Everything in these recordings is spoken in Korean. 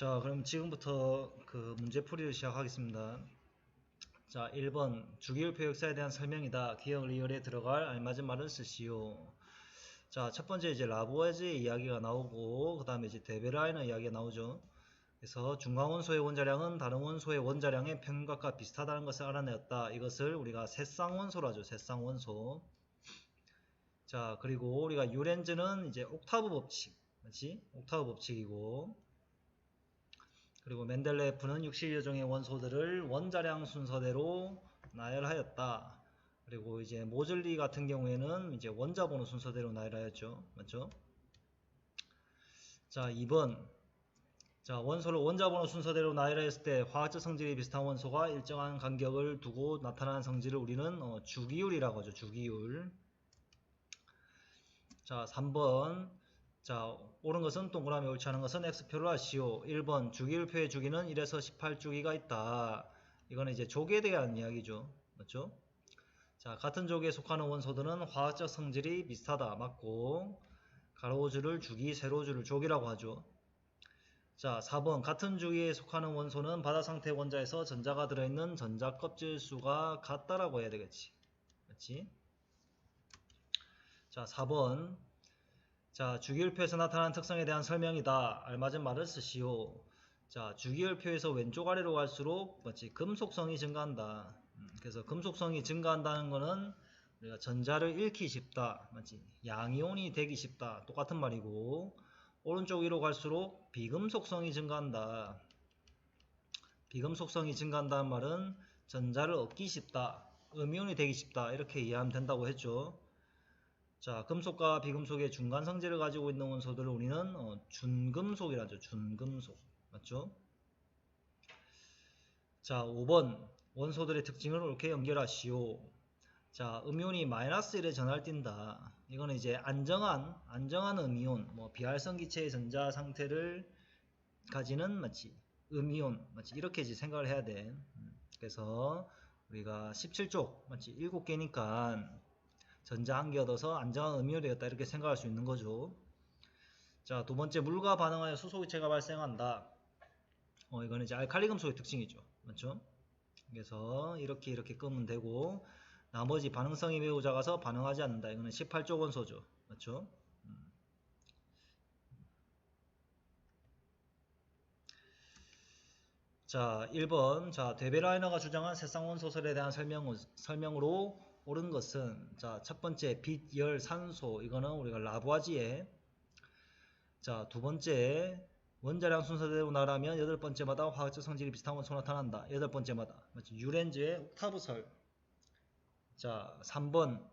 자, 그럼 지금부터 그 문제풀이를 시작하겠습니다. 자, 1번 주기율표 역사에 대한 설명이다. 기억 리얼에 들어갈 알맞은 말을 쓰시오. 자, 첫 번째 이제 라부아즈의 이야기가 나오고 그 다음에 이제 데베라이너 이야기가 나오죠. 그래서 중간 원소의 원자량은 다른 원소의 원자량의 평균값과 비슷하다는 것을 알아내었다. 이것을 우리가 새쌍 원소로 하죠. 새쌍 원소. 자, 그리고 우리가 유렌즈는 이제 옥타브 법칙. 그렇지? 옥타브 법칙이고 그리고 멘델레프는 60여 종의 원소들을 원자량 순서대로 나열하였다. 그리고 이제 모즐리 같은 경우에는 이제 원자 번호 순서대로 나열하였죠. 맞죠? 자, 2번. 자, 원소를 원자 번호 순서대로 나열했을 때 화학적 성질이 비슷한 원소가 일정한 간격을 두고 나타나는 성질을 우리는 어, 주기율이라고 하죠. 주기율. 자, 3번. 자, 옳은 것은 동그라미 옳지 않은 것은 X표로 하시오. 1번 주기율표의 주기는 1에서 18주기가 있다. 이거는 이제 조기에 대한 이야기죠. 맞죠? 자, 같은 조기에 속하는 원소들은 화학적 성질이 비슷하다. 맞고 가로줄을 주기, 세로줄을 조기라고 하죠. 자, 4번 같은 주기에 속하는 원소는 바다 상태 원자에서 전자가 들어있는 전자 껍질 수가 같다라고 해야 되겠지. 맞지? 자, 4번 자, 주기율표에서 나타나는 특성에 대한 설명이다. 알맞은 말을 쓰시오. 자, 주기율표에서 왼쪽 아래로 갈수록 뭐지? 금속성이 증가한다. 음, 그래서 금속성이 증가한다는 거는 우리가 전자를 잃기 쉽다. 맞지? 양이온이 되기 쉽다. 똑같은 말이고 오른쪽 위로 갈수록 비금속성이 증가한다. 비금속성이 증가한다는 말은 전자를 얻기 쉽다. 음이온이 되기 쉽다. 이렇게 이해하면 된다고 했죠. 자, 금속과 비금속의 중간 성질을 가지고 있는 원소들을 우리는 어, 준금속이라죠. 준금속. 맞죠? 자, 5번. 원소들의 특징을 옳게 연결하시오. 자, 음이온이 마이너스 1에 전할 띈다. 이거는 이제 안정한, 안정한 음이온, 뭐, 비활성 기체의 전자 상태를 가지는, 마치, 음이온, 마치, 이렇게 이제 생각을 해야 돼. 음, 그래서, 우리가 17쪽, 마치, 7개니까, 전자 한개 얻어서 안정한 음이온이 되었다. 이렇게 생각할 수 있는 거죠. 자, 두 번째, 물과 반응하여 수소기체가 발생한다. 어, 이거는 이제 알칼리 금속의 특징이죠. 맞죠? 그래서, 이렇게, 이렇게 끄면 되고, 나머지 반응성이 매우 작아서 반응하지 않는다. 이거는 18조 원소죠. 맞죠? 음. 자, 1번. 자, 데베라이너가 주장한 세쌍원소설에 대한 설명, 설명으로 옳은 것은, 자, 첫 번째, 빛, 열, 산소. 이거는 우리가 라부아지에. 자, 두 번째, 원자량 순서대로 나라면 여덟 번째마다 화학적 성질이 비슷한 원소 나타난다. 여덟 번째마다. 맞죠? 유렌즈의 옥타브설. 자, 3번.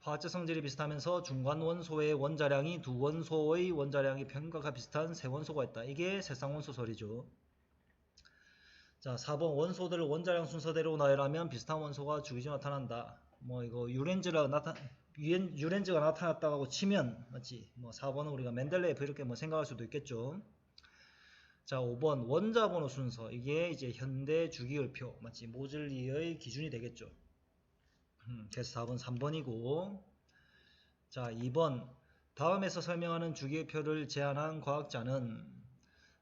화학적 성질이 비슷하면서 중간 원소의 원자량이 두 원소의 원자량의 평균과 비슷한 세 원소가 있다. 이게 세쌍원소설이죠. 자, 4번. 원소들을 원자량 순서대로 나열하면 비슷한 원소가 주기적으로 나타난다. 뭐 이거 유렌즈가 나타 유엔, 유렌즈가 나타났다고 치면 맞지? 뭐 4번은 우리가 맨델레이프 이렇게 뭐 생각할 수도 있겠죠. 자, 5번 원자 번호 순서. 이게 이제 현대 주기율표 맞지? 모즐리의 기준이 되겠죠. 음, 그래서 4번 3번이고 자 2번 다음에서 설명하는 주기표를 제안한 과학자는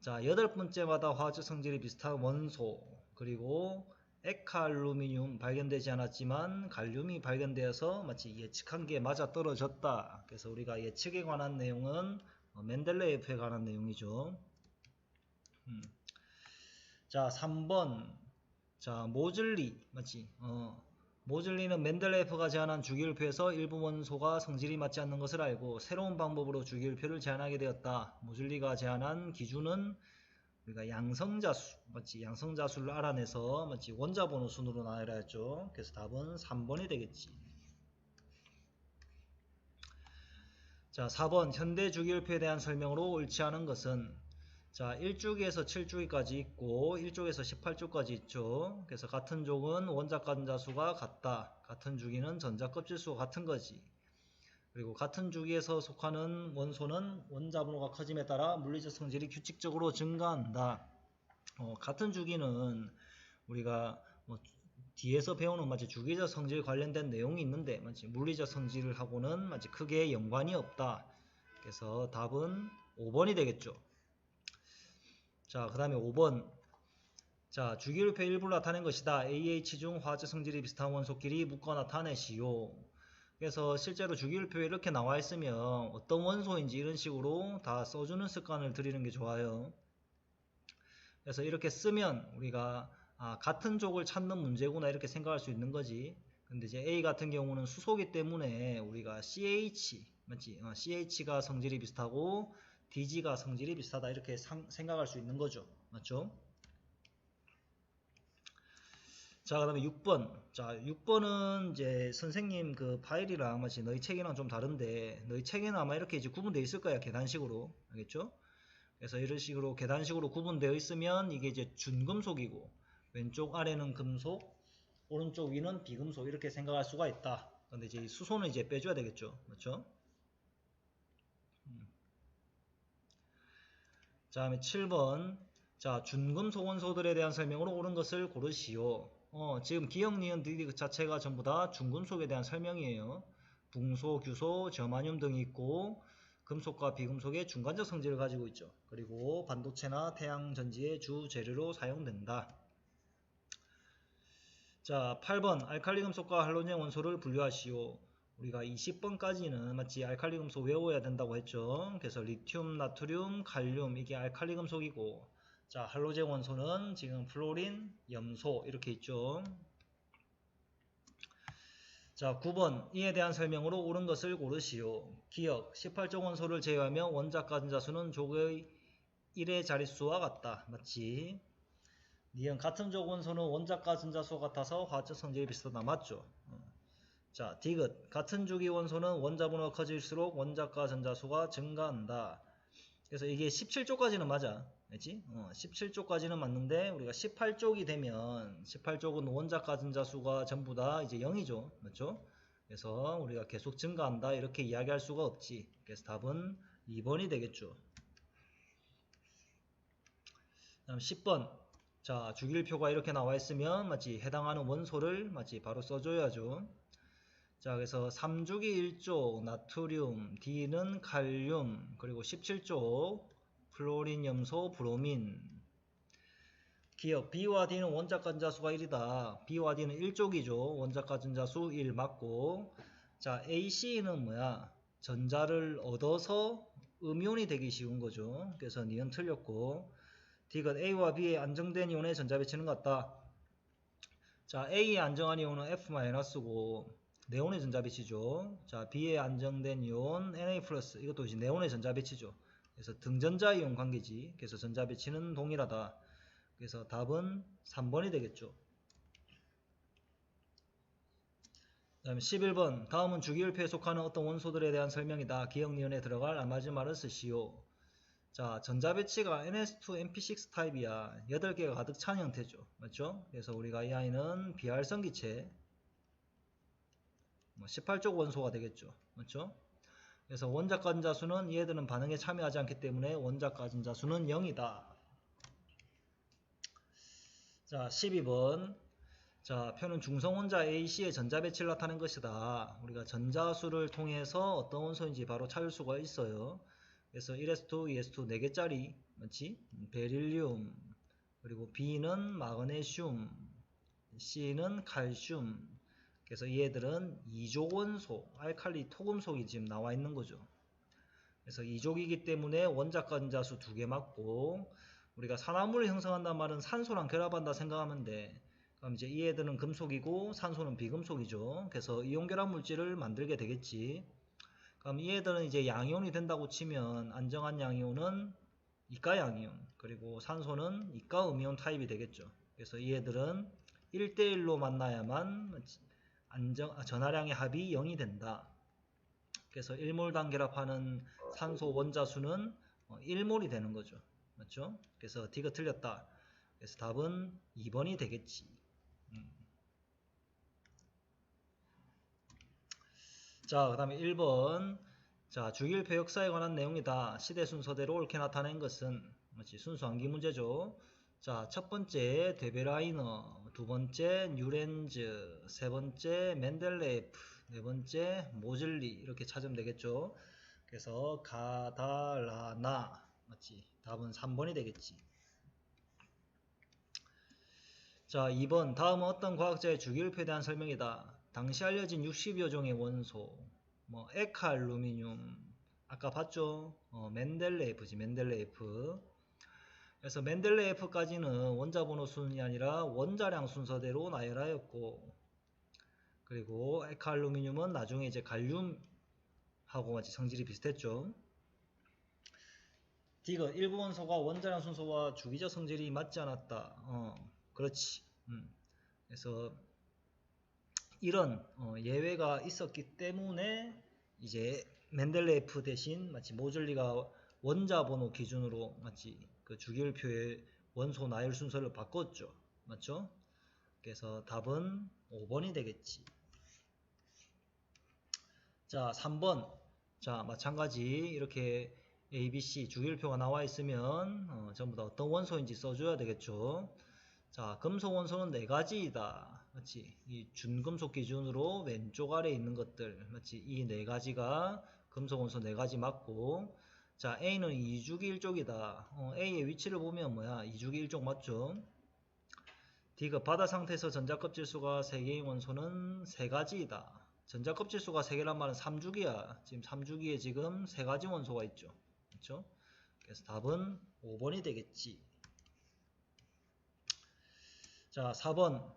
자 여덟 번째마다 화학적 성질이 비슷한 원소 그리고 에칼루미늄 발견되지 않았지만 갈륨이 발견되어서 마치 예측한 게 맞아 떨어졌다 그래서 우리가 예측에 관한 내용은 어, 멘델레이프에 관한 내용이죠 음. 자 3번 자 모즐리 맞지 어, 모즐리는 멘델레이프가 제안한 주기율표에서 일부 원소가 성질이 맞지 않는 것을 알고 새로운 방법으로 주기율표를 제안하게 되었다. 모즐리가 제안한 기준은 우리가 양성자수, 맞지? 양성자수를 알아내서 맞지? 원자번호 순으로 나열하 했죠. 그래서 답은 3번이 되겠지. 자, 4번 현대 주기율표에 대한 설명으로 옳지 않은 것은 자, 1주기에서 7주기까지 있고 1쪽에서 18주까지 있죠. 그래서 같은 족은 원자 간자수가 같다. 같은 주기는 전자 껍질수가 같은 거지. 그리고 같은 주기에서 속하는 원소는 원자 번호가 커짐에 따라 물리적 성질이 규칙적으로 증가한다. 어, 같은 주기는 우리가 뭐 뒤에서 배우는 마치 주기적 성질 관련된 내용이 있는데 마치 물리적 성질을 하고는 마치 크게 연관이 없다. 그래서 답은 5번이 되겠죠. 자, 그 다음에 5번. 자, 주기율표 일부를 나타낸 것이다. AH 중 화재 성질이 비슷한 원소끼리 묶어 나타내시오. 그래서 실제로 주기율표에 이렇게 나와 있으면 어떤 원소인지 이런 식으로 다 써주는 습관을 들이는 게 좋아요. 그래서 이렇게 쓰면 우리가 아, 같은 족을 찾는 문제구나 이렇게 생각할 수 있는 거지. 근데 이제 A 같은 경우는 수소기 때문에 우리가 CH 맞지? 어, CH가 성질이 비슷하고 DG가 성질이 비슷하다 이렇게 상- 생각할 수 있는 거죠. 맞죠? 자, 그 다음에 6번. 자, 6번은 이제 선생님 그 파일이랑 마치 너희 책이랑 좀 다른데, 너희 책에는 아마 이렇게 이제 구분되어 있을 거야, 계단식으로. 알겠죠? 그래서 이런 식으로 계단식으로 구분되어 있으면 이게 이제 준금속이고, 왼쪽 아래는 금속, 오른쪽 위는 비금속, 이렇게 생각할 수가 있다. 근데 이제 이 수소는 이제 빼줘야 되겠죠. 맞죠? 음. 자, 다음에 7번. 자, 준금속 원소들에 대한 설명으로 옳은 것을 고르시오. 어, 지금 기억, 니은, 디디 그 자체가 전부 다 중금속에 대한 설명이에요. 붕소, 규소, 저마늄 등이 있고 금속과 비금속의 중간적 성질을 가지고 있죠. 그리고 반도체나 태양전지의 주 재료로 사용된다. 자, 8번 알칼리 금속과 할로젠 원소를 분류하시오. 우리가 20번까지는 마치 알칼리 금속 외워야 된다고 했죠. 그래서 리튬, 나트륨, 칼륨 이게 알칼리 금속이고 자, 할로젠 원소는 지금 플로린, 염소 이렇게 있죠. 자, 9번 이에 대한 설명으로 옳은 것을 고르시오. 기억 18종 원소를 제외하면 원자 가진자 수는 족의 1의 자릿수와 같다. 맞지? 니은 같은 족 원소는 원자 가진자 수 같아서 화학 성질이 비슷하다. 맞죠? 어. 자, 디귿 같은 주기 원소는 원자 번호가 커질수록 원자가 전자수가 증가한다. 그래서 이게 17쪽까지는 맞아. 알지? 어, 17쪽까지는 맞는데 우리가 18쪽이 되면 18쪽은 원자가 전자수가 전부 다 이제 0이죠. 맞죠? 그래서 우리가 계속 증가한다 이렇게 이야기할 수가 없지. 그래서 답은 2번이 되겠죠. 다음 10번. 자, 주기율표가 이렇게 나와 있으면 마치 해당하는 원소를 마치 바로 써줘야죠. 자, 그래서 3주기 1쪽 나트륨, D는 칼륨, 그리고 17쪽 플로린, 염소, 브로민. 기억 B와 D는 원자 가진자수가 1이다. B와 D는 1쪽이죠. 원자 가진자수 1 맞고. 자, AC는 뭐야? 전자를 얻어서 음이온이 되기 쉬운 거죠. 그래서 니은 틀렸고. D가 A와 B의 안정된 이온의 전자 배치는 같다. 자, A의 안정한 이온은 F-고 네온의 전자 배치죠. 자, B의 안정된 이온 Na+, 이것도 이제 네온의 전자 배치죠. 그래서 등전자 이온 관계지. 그래서 전자 배치는 동일하다. 그래서 답은 3번이 되겠죠. 다음에 11번. 다음은 주기율표에 속하는 어떤 원소들에 대한 설명이다. 기억니은에 들어갈 알맞은 말을 쓰시오. 자, 전자 배치가 NS2, MP6 타입이야. 8개가 가득 찬 형태죠. 맞죠? 그래서 우리가 이 아이는 비활성 기체, 18쪽 뭐 원소가 되겠죠. 맞죠? 그래서 원자 가진 자 수는 얘들은 반응에 참여하지 않기 때문에 원자 가진 자 수는 0이다. 자, 12번. 자, 표는 중성원자 AC의 전자 배치를 나타낸 것이다. 우리가 전자수를 통해서 어떤 원소인지 바로 찾을 수가 있어요. 그래서 1s2, 2s2 4개짜리, 맞지? 베릴륨, 그리고 B는 마그네슘, C는 칼슘. 그래서 얘들은 이족 원소, 알칼리 토금속이 지금 나와 있는 거죠. 그래서 이족이기 때문에 원자 가진자수 두 개 맞고 우리가 산화물을 형성한다는 말은 산소랑 결합한다 생각하면 돼. 그럼 이제 이 애들은 금속이고 산소는 비금속이죠. 그래서 이온 결합 물질을 만들게 되겠지. 그럼 이 애들은 이제 양이온이 된다고 치면 안정한 양이온은 이가 양이온 그리고 산소는 이가 음이온 타입이 되겠죠. 그래서 이 애들은 1대1로 만나야만 안정, 전하량의 합이 0이 된다. 그래서 1몰 단결합하는 산소 원자 수는 1몰이 되는 거죠. 맞죠? 그래서 D가 틀렸다. 그래서 답은 2번이 되겠지. 음. 자, 그 다음에 1번. 자, 주기율표 역사에 관한 내용이다. 시대 순서대로 옳게 나타낸 것은 맞지? 순수 암기 문제죠. 자, 첫 번째 데베라이너, 두 번째 뉴렌즈, 세 번째 맨델레이프, 네 번째 모즐리 이렇게 찾으면 되겠죠. 그래서 가다라나 맞지? 답은 3번이 되겠지. 자, 2번. 다음은 어떤 과학자의 주기율표에 대한 설명이다. 당시 알려진 60여 종의 원소, 뭐, 에칼루미늄, 아까 봤죠? 어, 멘델레이프지, 멘델레이프. 그래서 멘델레이프까지는 원자 번호 순이 아니라 원자량 순서대로 나열하였고, 그리고 에칼루미늄은 나중에 이제 갈륨하고 같이 성질이 비슷했죠. 디귿 일부 원소가 원자량 순서와 주기적 성질이 맞지 않았다. 어, 그렇지. 음. 그래서 이런 어, 예외가 있었기 때문에 이제 멘델레이프 대신 마치 모즐리가 원자 번호 기준으로 마치 그 주기율표의 원소 나열 순서를 바꿨죠. 맞죠? 그래서 답은 5번이 되겠지. 자, 3번. 자, 마찬가지 이렇게 A, B, C 주기율표가 나와 있으면 어, 전부 다 어떤 원소인지 써줘야 되겠죠. 자, 금속 원소는 네 가지이다. 맞지? 이 준금속 기준으로 왼쪽 아래에 있는 것들, 맞지? 이 네 가지가 금속 원소 네 가지 맞고, 자, A는 2주기 1족이다. 어, A의 위치를 보면 뭐야? 2주기 1족 맞죠? D가 바다 상태에서 전자껍질 수가 3개의 원소는 3가지이다. 전자껍질 수가 3개란 말은 3주기야. 지금 3주기에 지금 3가지 원소가 있죠. 그렇죠? 그래서 답은 5번이 되겠지. 자, 4번.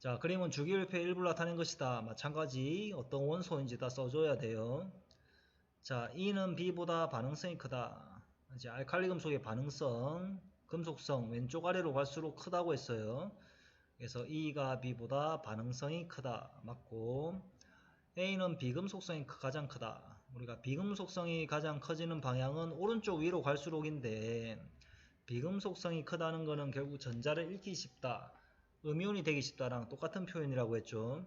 자, 그림은 주기율표의 일부를 나타낸 것이다. 마찬가지 어떤 원소인지 다 써줘야 돼요. 자, E는 B보다 반응성이 크다. 이제 알칼리 금속의 반응성, 금속성 왼쪽 아래로 갈수록 크다고 했어요. 그래서 E가 B보다 반응성이 크다. 맞고 A는 비금속성이 가장 크다. 우리가 비금속성이 가장 커지는 방향은 오른쪽 위로 갈수록인데 비금속성이 크다는 것은 결국 전자를 잃기 쉽다. 음이온이 되기 쉽다랑 똑같은 표현이라고 했죠.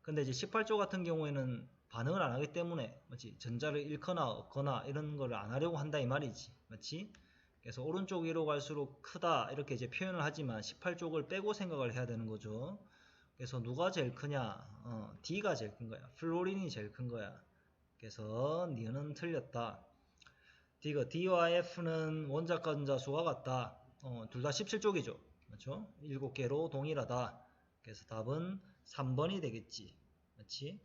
근데 이제 18조 같은 경우에는 반응을 안 하기 때문에 맞지? 전자를 잃거나 얻거나 이런 걸 안 하려고 한다 이 말이지. 맞지? 그래서 오른쪽 위로 갈수록 크다 이렇게 이제 표현을 하지만 18쪽을 빼고 생각을 해야 되는 거죠. 그래서 누가 제일 크냐? 어, D가 제일 큰 거야. 플로린이 제일 큰 거야. 그래서 니은 틀렸다. D가 D와 F는 원자과 전자 수가 같다. 어, 둘 다 17쪽이죠. 그렇죠? 7개로 동일하다. 그래서 답은 3번이 되겠지. 그렇지?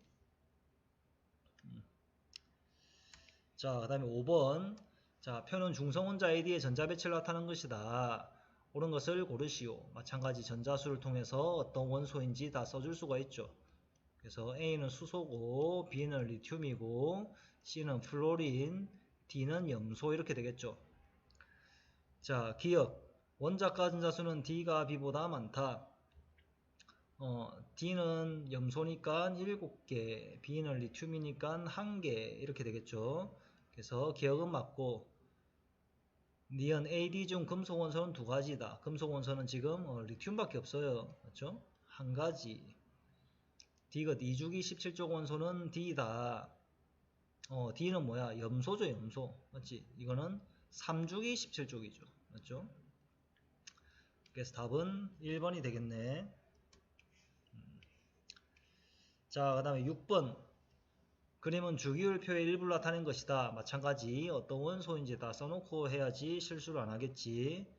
자, 그 다음에 5번. 자, 표는 중성원자 AD의 전자 배치를 나타내는 것이다. 옳은 것을 고르시오. 마찬가지 전자수를 통해서 어떤 원소인지 다 써줄 수가 있죠. 그래서 A는 수소고, B는 리튬이고, C는 플로린, D는 염소 이렇게 되겠죠. 자, 기억. 원자가 전자수는 D가 B보다 많다. 어, D는 염소니까 7개, B는 리튬이니까 1개 이렇게 되겠죠. 그래서 기억은 맞고 니은 AD 중 금속 원소는 두 가지다. 금속 원소는 지금 어, 리튬밖에 없어요. 맞죠? 한 가지. D가 2주기 17쪽 원소는 D다. 어, D는 뭐야? 염소죠, 염소. 맞지? 이거는 3주기 17쪽이죠. 맞죠? 그래서 답은 1번이 되겠네. 음. 자, 그 다음에 6번. 그림은 주기율표의 일부를 나타낸 것이다. 마찬가지 어떤 원소인지 다 써놓고 해야지 실수를 안 하겠지.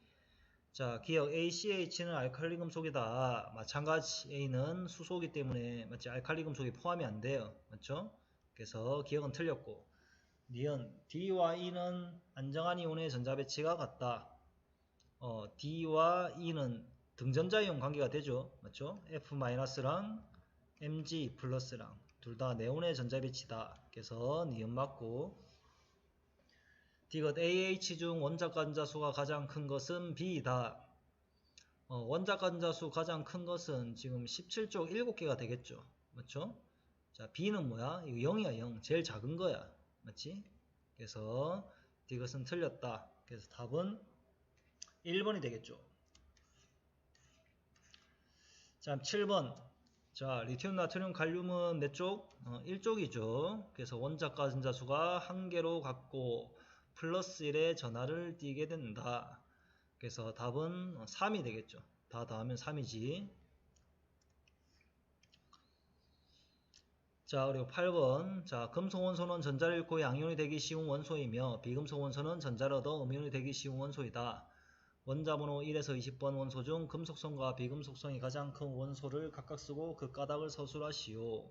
자, 기억 ACH는 알칼리 금속이다. 마찬가지 A는 수소이기 때문에 맞지? 알칼리 금속이 포함이 안 돼요. 맞죠? 그래서 기억은 틀렸고 니은 D와 E는 안정한 이온의 전자 배치가 같다. 어, D와 E는 등전자 이온 관계가 되죠. 맞죠? F-랑 Mg 플러스랑 둘 다 네온의 전자 배치다. 그래서 니은 맞고 D것 AH 중 원자 간자수가 가장 큰 것은 B이다. 어, 원자 간자수 가장 큰 것은 지금 17쪽 7개가 되겠죠. 맞죠? 자, B는 뭐야? 이거 0이야, 0. 제일 작은 거야. 맞지? 그래서 D것은 틀렸다. 그래서 답은 1번이 되겠죠. 자, 7번. 자, 리튬, 나트륨, 갈륨은 몇 쪽? 어, 1쪽이죠. 그래서 원자가 전자수가 한 개로 갖고 플러스 1의 전하를 띠게 된다. 그래서 답은 3이 되겠죠. 다 더하면 3이지. 자, 그리고 8번. 자, 금속 원소는 전자를 잃고 양이온이 되기 쉬운 원소이며 비금속 원소는 전자를 얻어 음이온이 되기 쉬운 원소이다. 원자번호 1에서 20번 원소 중 금속성과 비금속성이 가장 큰 원소를 각각 쓰고 그 까닭을 서술하시오.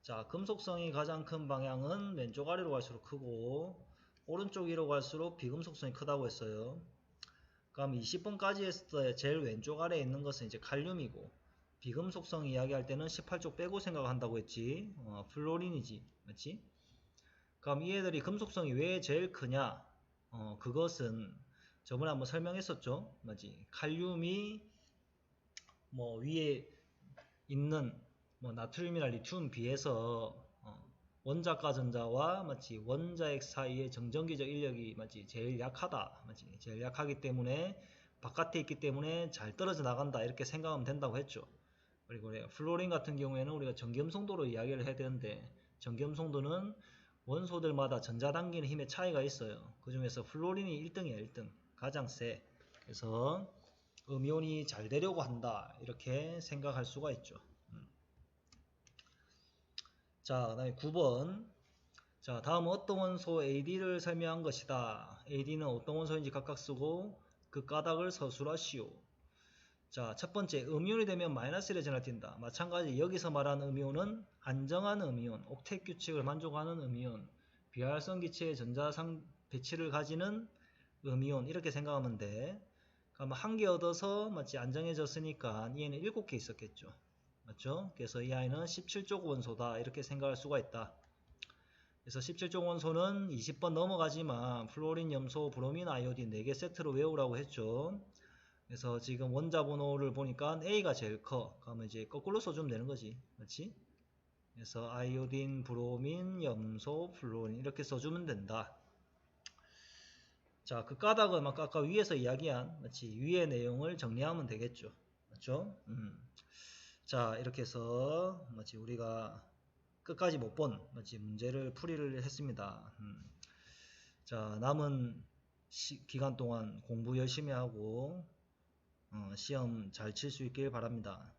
자, 금속성이 가장 큰 방향은 왼쪽 아래로 갈수록 크고 오른쪽 위로 갈수록 비금속성이 크다고 했어요. 그럼 20번까지 했을 때 제일 왼쪽 아래에 있는 것은 이제 칼륨이고 비금속성 이야기할 때는 18쪽 빼고 생각한다고 했지. 어, 플로린이지. 맞지? 그럼 이 애들이 금속성이 왜 제일 크냐? 어, 그것은 저번에 한번 설명했었죠. 맞지? 칼륨이 뭐 위에 있는 뭐 나트륨이나 리튬 비해서 어, 원자가 전자와 마치 원자핵 사이의 정전기적 인력이 마치 제일 약하다. 맞지? 제일 약하기 때문에 바깥에 있기 때문에 잘 떨어져 나간다. 이렇게 생각하면 된다고 했죠. 그리고 플로린 같은 경우에는 우리가 전기음성도로 이야기를 해야 되는데 전기음성도는 원소들마다 전자 당기는 힘의 차이가 있어요. 그 중에서 플로린이 1등이에요. 1등. 가장 세. 그래서 음이온이 잘 되려고 한다. 이렇게 생각할 수가 있죠. 음. 자, 그 다음에 9번. 자, 다음 어떤 원소 AD를 설명한 것이다. AD는 어떤 원소인지 각각 쓰고 그 까닭을 서술하시오. 자, 첫 번째, 음이온이 되면 마이너스 1의 전을 띈다. 마찬가지 여기서 말하는 음이온은 안정한 음이온, 옥텟 규칙을 만족하는 음이온, 비활성 기체의 전자상 배치를 가지는 음이온 이렇게 생각하면 돼. 그럼 한개 얻어서 마치 안정해졌으니까 얘는 7개 있었겠죠. 맞죠? 그래서 이 아이는 17쪽 원소다 이렇게 생각할 수가 있다. 그래서 17쪽 원소는 20번 넘어가지만 플로린, 염소, 브로민, 아이오딘 4개 세트로 외우라고 했죠. 그래서 지금 원자 번호를 보니까 A가 제일 커. 그러면 이제 거꾸로 써주면 되는 거지. 그렇지? 그래서 아이오딘, 브로민, 염소, 플로린 이렇게 써주면 된다. 자, 그 까닭은 아까, 위에서 이야기한 마치 위의 내용을 정리하면 되겠죠. 맞죠? 음. 자, 이렇게 해서 마치 우리가 끝까지 못 본 마치 문제를 풀이를 했습니다. 음. 자, 남은 시, 기간 동안 공부 열심히 하고 어, 시험 잘 칠 수 있길 바랍니다.